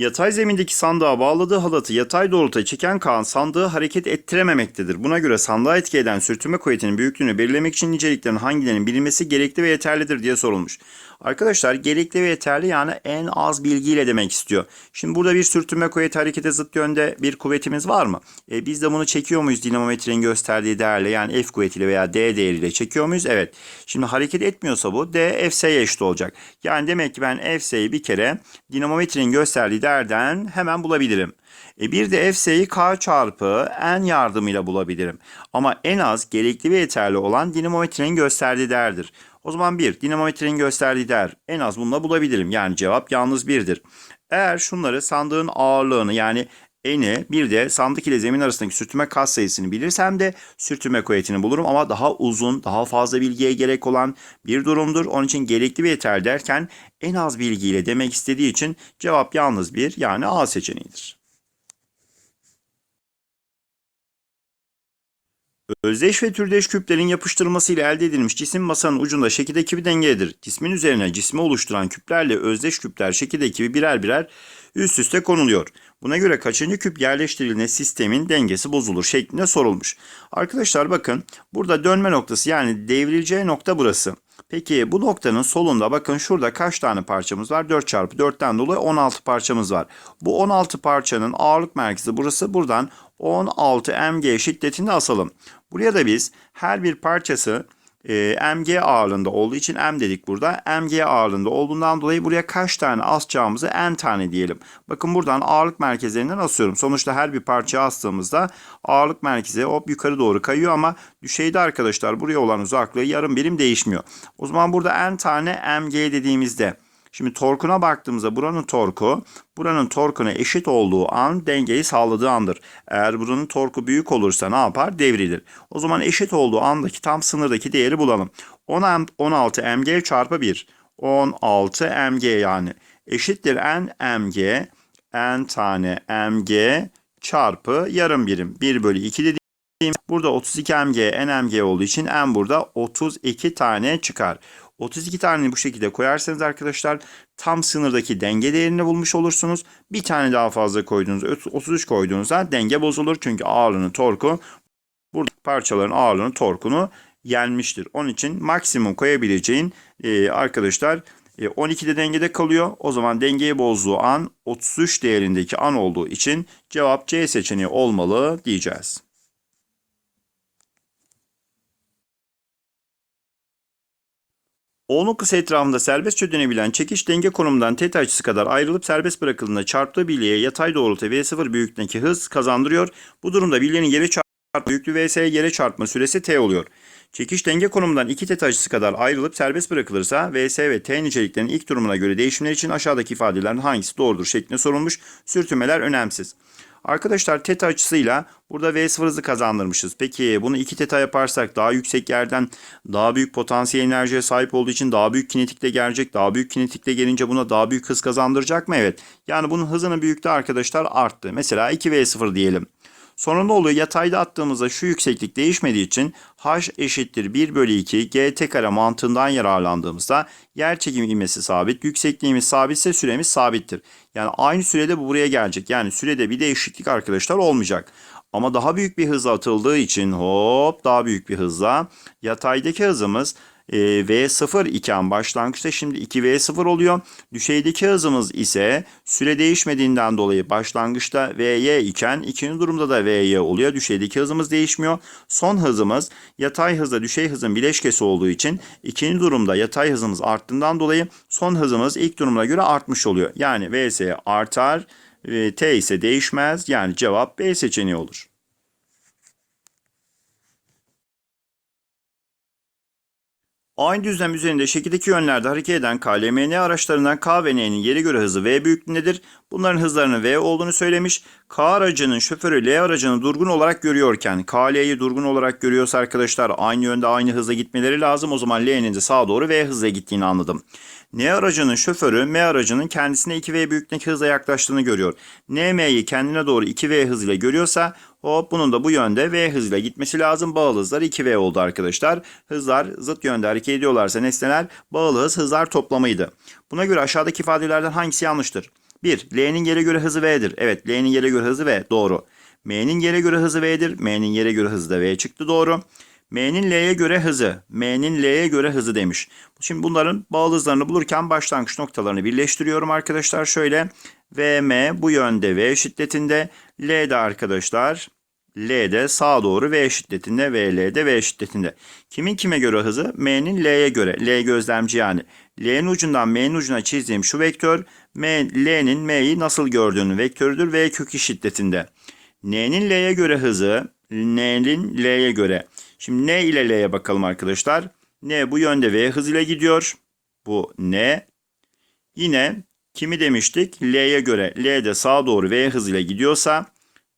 Yatay zemindeki sandığa bağladığı halatı yatay doğrultuya çeken Kaan sandığı hareket ettirememektedir. Buna göre sandığa etki eden sürtünme kuvvetinin büyüklüğünü belirlemek için niceliklerin hangilerinin bilinmesi gerekli ve yeterlidir diye sorulmuş. Arkadaşlar gerekli ve yeterli yani en az bilgiyle demek istiyor. Şimdi burada bir sürtünme kuvveti harekete zıt yönde bir kuvvetimiz var mı? E, biz de bunu çekiyor muyuz dinamometrenin gösterdiği değerle yani F kuvvetiyle veya D değeriyle çekiyor muyuz? Evet. Şimdi hareket etmiyorsa bu D Fs'ye eşit olacak. Yani demek ki ben Fs'yi bir kere dinamometrenin gösterdiği değerden hemen bulabilirim. E bir de Fs'yi K çarpı N yardımıyla bulabilirim. Ama en az gerekli ve yeterli olan dinamometrenin gösterdiği değerdir. O zaman bir, dinamometrenin gösterdiği değer en az bununla bulabilirim. Yani cevap yalnız birdir. Eğer şunları sandığın ağırlığını yani eni bir de sandık ile zemin arasındaki sürtünme kas sayısını bilirsem de sürtünme kuvvetini bulurum ama daha uzun, daha fazla bilgiye gerek olan bir durumdur. Onun için gerekli ve yeterli derken en az bilgiyle demek istediği için cevap yalnız bir yani A seçeneğidir. Özdeş ve türdeş küplerin yapıştırılmasıyla elde edilmiş cisim masanın ucunda şekil ekibi dengededir. Cismin üzerine cismi oluşturan küplerle özdeş küpler şekil ekibi birer birer üst üste konuluyor. Buna göre kaçıncı küp yerleştirildiğinde sistemin dengesi bozulur şeklinde sorulmuş. Arkadaşlar bakın burada dönme noktası yani devrileceği nokta burası. Peki bu noktanın solunda bakın şurada kaç tane parçamız var? 4 çarpı 4'ten dolayı 16 parçamız var. Bu 16 parçanın ağırlık merkezi burası. Buradan 16 mg şiddetinde asalım. Buraya da biz her bir parçası e, mg ağırlığında olduğu için m dedik burada. mg ağırlığında olduğundan dolayı buraya kaç tane asacağımızı n tane diyelim. Bakın buradan ağırlık merkezlerinden asıyorum. Sonuçta her bir parçaya astığımızda ağırlık merkezi hop yukarı doğru kayıyor ama düşeyde arkadaşlar buraya olan uzaklığı yarım birim değişmiyor. O zaman burada n tane mg dediğimizde Şimdi torkuna baktığımızda buranın torku buranın torkuna eşit olduğu an dengeyi sağladığı andır. Eğer buranın torku büyük olursa ne yapar? Devrilir. O zaman eşit olduğu andaki tam sınırdaki değeri bulalım. 10 16 mg çarpı 1. 16 mg yani. Eşittir n mg. n tane mg çarpı yarım birim. 1 bölü 2 dediğim. Burada 32 mg n mg olduğu için n burada 32 tane çıkar. 32 tane bu şekilde koyarsanız arkadaşlar tam sınırdaki denge değerini bulmuş olursunuz. Bir tane daha fazla koyduğunuz 33 koyduğunuzda denge bozulur. Çünkü ağırlığının torku burada parçaların ağırlığının torkunu yenmiştir. Onun için maksimum koyabileceğin e, arkadaşlar e, 12'de dengede kalıyor. O zaman dengeyi bozduğu an 33 değerindeki an olduğu için cevap C seçeneği olmalı diyeceğiz. O'nun kısa etrafında serbestçe dönebilen çekiş denge konumundan tet açısı kadar ayrılıp serbest bırakıldığında çarptığı bilyeye yatay doğrultu V0 büyüklüğündeki hız kazandırıyor. Bu durumda bilyenin yere çarpma büyüklüğü vs yere çarpma süresi t oluyor. Çekiş denge konumundan iki tet açısı kadar ayrılıp serbest bırakılırsa vs ve t niceliklerinin ilk durumuna göre değişimler için aşağıdaki ifadelerden hangisi doğrudur şeklinde sorulmuş. Sürtünmeler önemsiz. Arkadaşlar teta açısıyla burada V0 hızı kazandırmışız. Peki bunu 2 teta yaparsak daha yüksek yerden daha büyük potansiyel enerjiye sahip olduğu için daha büyük kinetikle gelecek. Daha büyük kinetikle gelince buna daha büyük hız kazandıracak mı? Evet. Yani bunun hızının büyüklüğü arkadaşlar arttı. Mesela 2V0 diyelim. Sonra ne oluyor? Yatayda attığımızda şu yükseklik değişmediği için h eşittir 1 bölü 2 gt kare mantığından yararlandığımızda yer çekimi ivmesi sabit, yüksekliğimiz sabitse süremiz sabittir. Yani aynı sürede bu buraya gelecek. Yani sürede bir değişiklik arkadaşlar olmayacak. Ama daha büyük bir hızla atıldığı için hop daha büyük bir hızla yataydaki hızımız e, V0 iken başlangıçta şimdi 2V0 oluyor. Düşeydeki hızımız ise süre değişmediğinden dolayı başlangıçta Vy iken ikinci durumda da Vy oluyor. Düşeydeki hızımız değişmiyor. Son hızımız yatay hızla düşey hızın bileşkesi olduğu için ikinci durumda yatay hızımız arttığından dolayı son hızımız ilk durumuna göre artmış oluyor. Yani Vs artar, T ise değişmez. Yani cevap B seçeneği olur. Aynı düzlem üzerinde şekildeki yönlerde hareket eden KLMN araçlarından K ve N'nin yere göre hızı V büyüklüğündedir. Bunların hızlarının V olduğunu söylemiş. K aracının şoförü L aracını durgun olarak görüyorken KL'yi durgun olarak görüyorsa arkadaşlar aynı yönde aynı hızla gitmeleri lazım. O zaman L'nin de sağa doğru V hızla gittiğini anladım. N aracının şoförü M aracının kendisine 2V büyüklüğündeki hızla yaklaştığını görüyor. NM'yi kendine doğru 2V hızıyla görüyorsa hop bunun da bu yönde V hızıyla gitmesi lazım. Bağlı hızlar 2V oldu arkadaşlar. Hızlar zıt yönde hareket ediyorlarsa nesneler bağlı hız hızlar toplamıydı. Buna göre aşağıdaki ifadelerden hangisi yanlıştır? 1. L'nin yere göre hızı V'dir. Evet L'nin yere göre hızı V. Doğru. M'nin yere göre hızı V'dir. M'nin yere göre hızı da V çıktı. Doğru. M'nin L'ye göre hızı. M'nin L'ye göre hızı demiş. Şimdi bunların bağlı hızlarını bulurken başlangıç noktalarını birleştiriyorum arkadaşlar. Şöyle VM bu yönde V şiddetinde. L'de arkadaşlar L'de sağa doğru V şiddetinde, VL'de V şiddetinde. Kimin kime göre hızı? M'nin L'ye göre. L gözlemci yani. L'nin ucundan M'nin ucuna çizdiğim şu vektör M, L'nin M'yi nasıl gördüğünün vektörüdür V kökü şiddetinde. N'nin L'ye göre hızı, N'nin L'ye göre. Şimdi N ile L'ye bakalım arkadaşlar. N bu yönde V hızıyla gidiyor. Bu N. Yine kimi demiştik? L'ye göre. L de sağa doğru V hızıyla gidiyorsa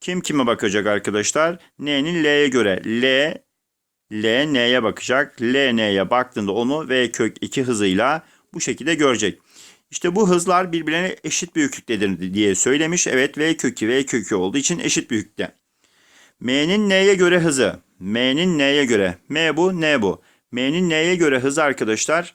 kim kime bakacak arkadaşlar? N'nin L'ye göre. L, L N'ye bakacak. L N'ye baktığında onu V kök 2 hızıyla bu şekilde görecek. İşte bu hızlar birbirine eşit büyüklüktedir diye söylemiş. Evet V kökü V kökü olduğu için eşit büyüklükte. M'nin N'ye göre hızı. M'nin N'ye göre. M bu N bu. M'nin N'ye göre hızı arkadaşlar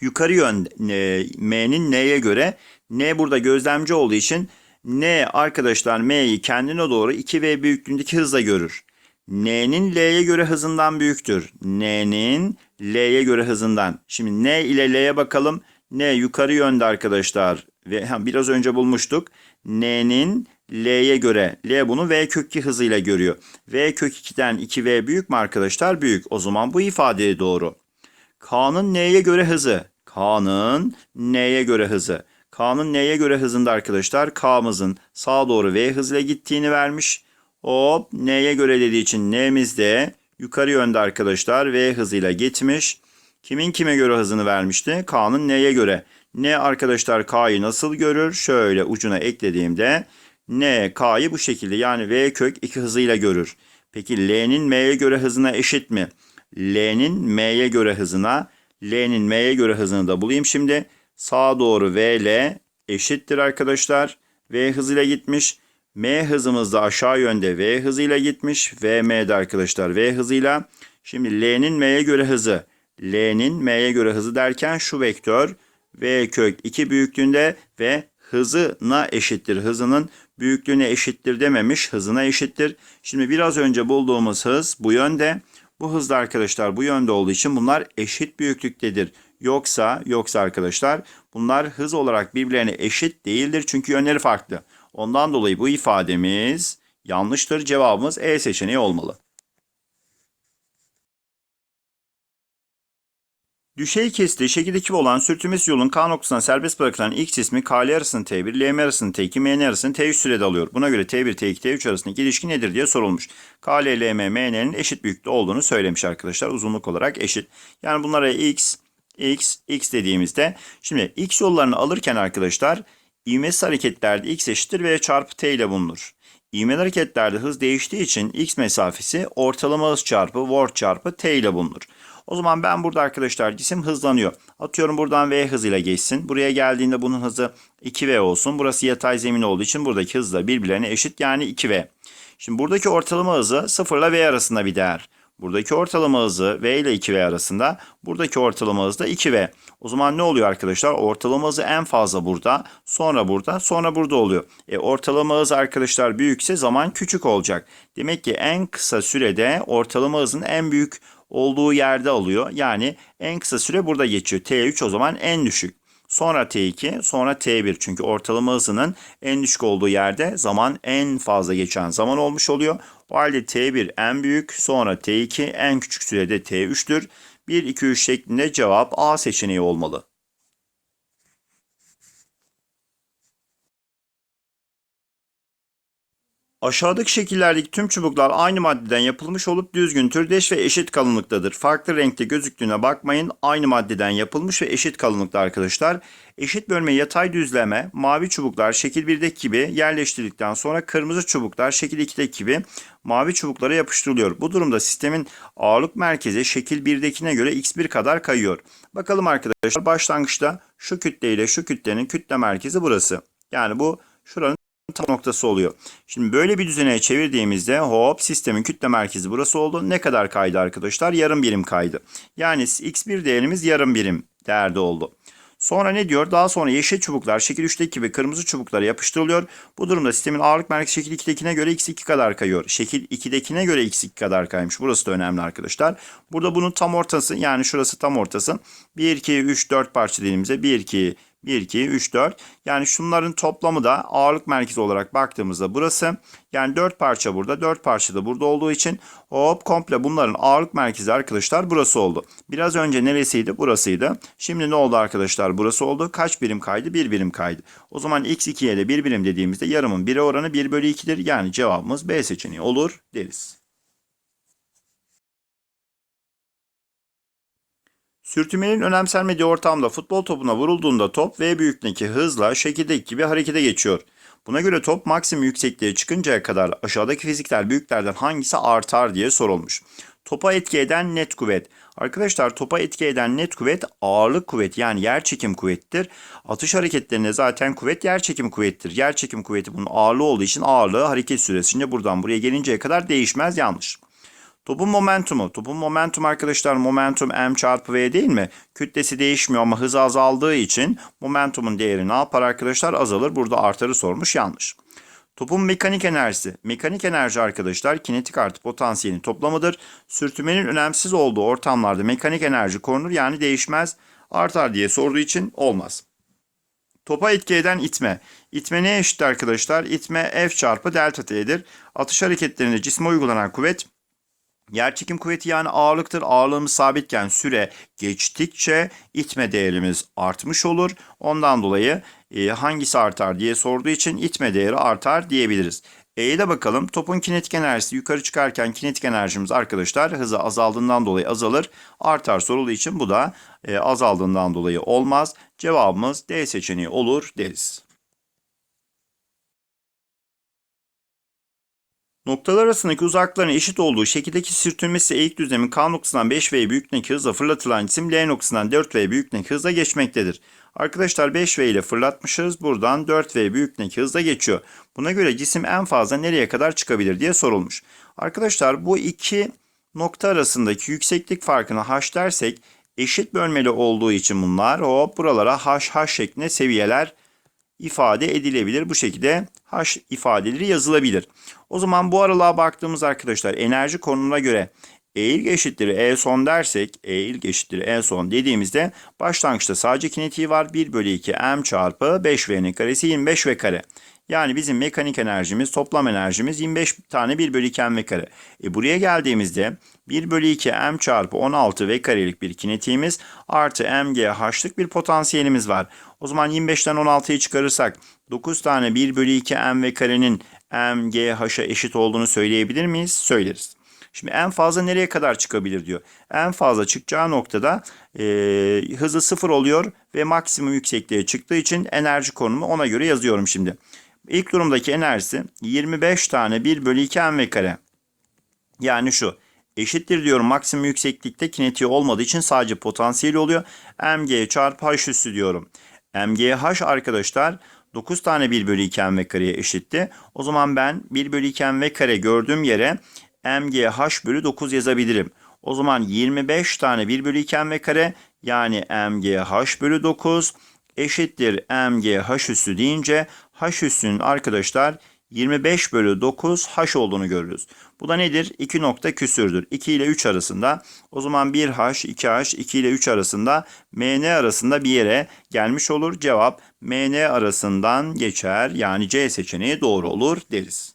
yukarı yön e, M'nin N'ye göre. N burada gözlemci olduğu için N arkadaşlar M'yi kendine doğru 2V büyüklüğündeki hızla görür. N'nin L'ye göre hızından büyüktür. N'nin L'ye göre hızından. Şimdi N ile L'ye bakalım. N yukarı yönde arkadaşlar. Ve biraz önce bulmuştuk. N'nin L'ye göre. L bunu V kök 2 hızıyla görüyor. V kök 2'den 2V büyük mü arkadaşlar? Büyük. O zaman bu ifade doğru. K'nın N'ye göre hızı. K'nın N'ye göre hızı. K'nın N'ye göre hızında arkadaşlar K'mızın sağa doğru V hızıyla gittiğini vermiş. Hop N'ye göre dediği için N'miz de yukarı yönde arkadaşlar V hızıyla gitmiş. Kimin kime göre hızını vermişti? K'nın N'ye göre. N arkadaşlar K'yı nasıl görür? Şöyle ucuna eklediğimde N K'yı bu şekilde yani V kök 2 hızıyla görür. Peki L'nin M'ye göre hızına eşit mi? L'nin M'ye göre hızına, L'nin M'ye göre hızını da bulayım şimdi. Sağa doğru VL eşittir arkadaşlar. V hızıyla gitmiş. M hızımız da aşağı yönde V hızıyla gitmiş. VM'de arkadaşlar V hızıyla. Şimdi L'nin M'ye göre hızı. L'nin M'ye göre hızı derken şu vektör V kök 2 büyüklüğünde ve hızına eşittir. Hızının büyüklüğüne eşittir dememiş. Hızına eşittir. Şimdi biraz önce bulduğumuz hız bu yönde. Bu hızda arkadaşlar bu yönde olduğu için bunlar eşit büyüklüktedir. Yoksa yoksa arkadaşlar bunlar hız olarak birbirlerine eşit değildir çünkü yönleri farklı. Ondan dolayı bu ifademiz yanlıştır. Cevabımız E seçeneği olmalı. Düşey kestiği şekildeki olan sürtünmesi yolun K noktasına serbest bırakılan X ismi KL arasını T1, LM arasını T2, MN arasını T3 sürede alıyor. Buna göre T1, T2, T3 arasındaki ilişki nedir diye sorulmuş. KL, LM, MN'nin eşit büyüklükte olduğunu söylemiş arkadaşlar. Uzunluk olarak eşit. Yani bunlara X, X, X dediğimizde şimdi X yollarını alırken arkadaşlar ivmesiz hareketlerde X eşittir V çarpı T ile bulunur. İvmeli hareketlerde hız değiştiği için X mesafesi ortalama hız çarpı Word çarpı T ile bulunur. O zaman ben burada arkadaşlar cisim hızlanıyor. Atıyorum buradan V hızıyla geçsin. Buraya geldiğinde bunun hızı 2V olsun. Burası yatay zemin olduğu için buradaki hız da birbirlerine eşit yani 2V. Şimdi buradaki ortalama hızı 0 ile V arasında bir değer. Buradaki ortalama hızı V ile 2V arasında. Buradaki ortalama hızı da 2V. O zaman ne oluyor arkadaşlar? Ortalama hızı en fazla burada, sonra burada, sonra burada oluyor. E, ortalama hız arkadaşlar büyükse zaman küçük olacak. Demek ki en kısa sürede ortalama hızın en büyük olduğu yerde alıyor. Yani en kısa süre burada geçiyor. T3 o zaman en düşük. Sonra T2, sonra T1. Çünkü ortalama hızının en düşük olduğu yerde zaman en fazla geçen zaman olmuş oluyor. O halde T1 en büyük, sonra T2 en küçük sürede T3'tür. 1, 2, 3 şeklinde cevap A seçeneği olmalı. Aşağıdaki şekillerdeki tüm çubuklar aynı maddeden yapılmış olup düzgün, türdeş ve eşit kalınlıktadır. Farklı renkte gözüktüğüne bakmayın. Aynı maddeden yapılmış ve eşit kalınlıkta arkadaşlar. Eşit bölme yatay düzleme, mavi çubuklar şekil 1'deki gibi yerleştirildikten sonra kırmızı çubuklar şekil 2'deki gibi mavi çubuklara yapıştırılıyor. Bu durumda sistemin ağırlık merkezi şekil 1'dekine göre x1 kadar kayıyor. Bakalım arkadaşlar başlangıçta şu kütle ile şu kütlenin kütle merkezi burası. Yani bu şuranın tam noktası oluyor. Şimdi böyle bir düzeneye çevirdiğimizde hop sistemin kütle merkezi burası oldu. Ne kadar kaydı arkadaşlar? Yarım birim kaydı. Yani x1 değerimiz yarım birim değerde oldu. Sonra ne diyor? Daha sonra yeşil çubuklar şekil 3'teki gibi kırmızı çubuklara yapıştırılıyor. Bu durumda sistemin ağırlık merkezi şekil 2'dekine göre x2 kadar kayıyor. Şekil 2'dekine göre x2 kadar kaymış. Burası da önemli arkadaşlar. Burada bunun tam ortası yani şurası tam ortası. 1, 2, 3, 4 parça dediğimizde 1, 2, 1, 2, 3, 4. Yani şunların toplamı da ağırlık merkezi olarak baktığımızda burası. Yani 4 parça burada, 4 parça da burada olduğu için hop komple bunların ağırlık merkezi arkadaşlar burası oldu. Biraz önce neresiydi? Burasıydı. Şimdi ne oldu arkadaşlar? Burası oldu. Kaç birim kaydı? 1 birim kaydı. O zaman x2'ye de 1 birim dediğimizde yarımın 1'e oranı 1 bölü 2'dir. Yani cevabımız B seçeneği olur deriz. Sürtünmenin önemsenmediği ortamda futbol topuna vurulduğunda top V büyüklüğündeki hızla şekildeki gibi harekete geçiyor. Buna göre top maksimum yüksekliğe çıkıncaya kadar aşağıdaki fiziksel büyüklerden hangisi artar diye sorulmuş. Topa etki eden net kuvvet. Arkadaşlar topa etki eden net kuvvet ağırlık kuvveti yani yer çekim kuvvettir. Atış hareketlerinde zaten kuvvet yer çekim kuvvettir. Yer çekim kuvveti bunun ağırlığı olduğu için ağırlığı hareket süresince buradan buraya gelinceye kadar değişmez yanlış. Topun momentumu. Topun momentum arkadaşlar momentum m çarpı v değil mi? Kütlesi değişmiyor ama hızı azaldığı için momentumun değeri ne yapar arkadaşlar? Azalır. Burada artarı sormuş yanlış. Topun mekanik enerjisi. Mekanik enerji arkadaşlar kinetik artı potansiyelin toplamıdır. Sürtünmenin önemsiz olduğu ortamlarda mekanik enerji korunur yani değişmez. Artar diye sorduğu için olmaz. Topa etki eden itme. İtme neye eşit arkadaşlar? İtme F çarpı delta T'dir. Atış hareketlerinde cisme uygulanan kuvvet Yerçekim kuvveti yani ağırlıktır. Ağırlığımız sabitken süre geçtikçe itme değerimiz artmış olur. Ondan dolayı e, hangisi artar diye sorduğu için itme değeri artar diyebiliriz. E'ye de bakalım. Topun kinetik enerjisi yukarı çıkarken kinetik enerjimiz arkadaşlar hızı azaldığından dolayı azalır. Artar sorulduğu için bu da e, azaldığından dolayı olmaz. Cevabımız D seçeneği olur deriz. Noktalar arasındaki uzaklıkların eşit olduğu şekildeki sürtünmesi eğik düzlemin K noktasından 5V büyüklüğündeki hızla fırlatılan cisim L noktasından 4V büyüklüğündeki hızla geçmektedir. Arkadaşlar 5V ile fırlatmışız. Buradan 4V büyüklüğündeki hızla geçiyor. Buna göre cisim en fazla nereye kadar çıkabilir diye sorulmuş. Arkadaşlar bu iki nokta arasındaki yükseklik farkını h dersek eşit bölmeli olduğu için bunlar hop buralara h h şeklinde seviyeler ifade edilebilir. Bu şekilde h ifadeleri yazılabilir. O zaman bu aralığa baktığımız arkadaşlar enerji konumuna göre E ilk eşittir E son dersek E ilk eşittir E son dediğimizde başlangıçta sadece kinetiği var 1 bölü 2 m çarpı 5v'nin karesi 25 v kare. Yani bizim mekanik enerjimiz toplam enerjimiz 25 tane 1 bölü 2 m kare. E buraya geldiğimizde 1 bölü 2 m çarpı 16 v karelik bir kinetiğimiz artı mg h'lık bir potansiyelimiz var. O zaman 25'ten 16'yı çıkarırsak 9 tane 1 bölü 2 m v karenin mgh'a eşit olduğunu söyleyebilir miyiz? Söyleriz. Şimdi en fazla nereye kadar çıkabilir diyor. En fazla çıkacağı noktada e, hızı sıfır oluyor ve maksimum yüksekliğe çıktığı için enerji konumu ona göre yazıyorum şimdi. İlk durumdaki enerjisi 25 tane 1 bölü 2 mv kare. Yani şu eşittir diyorum maksimum yükseklikte kinetiği olmadığı için sadece potansiyeli oluyor. mg çarpı h üssü diyorum. mgh arkadaşlar 9 tane 1 bölü 2 mv kareye eşitti. O zaman ben 1 bölü 2 mv kare gördüğüm yere mgh bölü 9 yazabilirim. O zaman 25 tane 1 bölü 2 mv kare yani mgh bölü 9 eşittir mgh üssü deyince h üssünün arkadaşlar 25 bölü 9 h olduğunu görürüz. Bu da nedir? 2 nokta küsürdür. 2 ile 3 arasında. O zaman 1h, 2h, 2 ile 3 arasında mn arasında bir yere gelmiş olur. Cevap mn arasından geçer. Yani C seçeneği doğru olur deriz.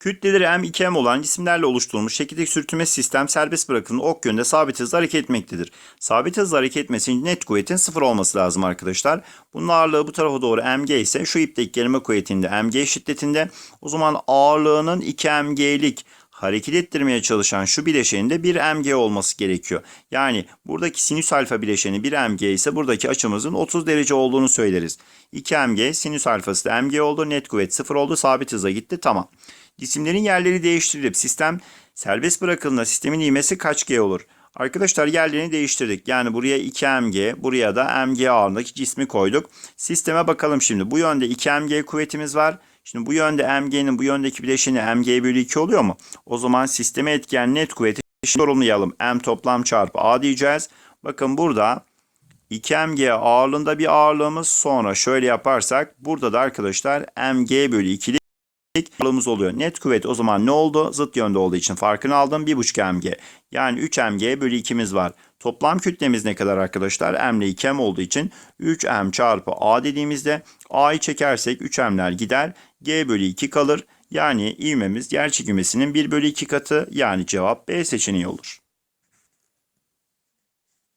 Kütleleri M2M olan cisimlerle oluşturulmuş şekildeki sürtünme sistem serbest bırakıldığında ok yönünde sabit hızla hareket etmektedir. Sabit hızla hareket etmesi için net kuvvetin sıfır olması lazım arkadaşlar. Bunun ağırlığı bu tarafa doğru mg ise şu ipteki gerilme kuvvetinde mg şiddetinde. O zaman ağırlığının 2 mg'lik hareket ettirmeye çalışan şu bileşeninde 1 mg olması gerekiyor. Yani buradaki sinüs alfa bileşeni 1 mg ise buradaki açımızın 30 derece olduğunu söyleriz. 2 mg sinüs alfası da mg oldu. Net kuvvet 0 oldu. Sabit hıza gitti. Tamam. Cisimlerin yerleri değiştirilip sistem serbest bırakıldığında sistemin ivmesi kaç G olur? Arkadaşlar yerlerini değiştirdik. Yani buraya 2 mg, buraya da mg ağırlığındaki cismi koyduk. Sisteme bakalım şimdi. Bu yönde 2 mg kuvvetimiz var. Şimdi bu yönde mg'nin bu yöndeki bileşeni mg bölü 2 oluyor mu? O zaman sisteme etkileyen net kuvveti Şimdi. M toplam çarpı A diyeceğiz. Bakın burada 2mg ağırlığında bir ağırlığımız sonra şöyle yaparsak burada da arkadaşlar mg bölü 2'lik ağırlığımız oluyor. Net kuvvet o zaman ne oldu? Zıt yönde olduğu için farkını aldım 1,5 mg. Yani 3 mg bölü 2'miz var. Toplam kütlemiz ne kadar arkadaşlar? M ile 2m olduğu için 3m çarpı a dediğimizde a'yı çekersek 3m'ler gider. G bölü 2 kalır. Yani ivmemiz yer çekimesinin 1 bölü 2 katı yani cevap B seçeneği olur.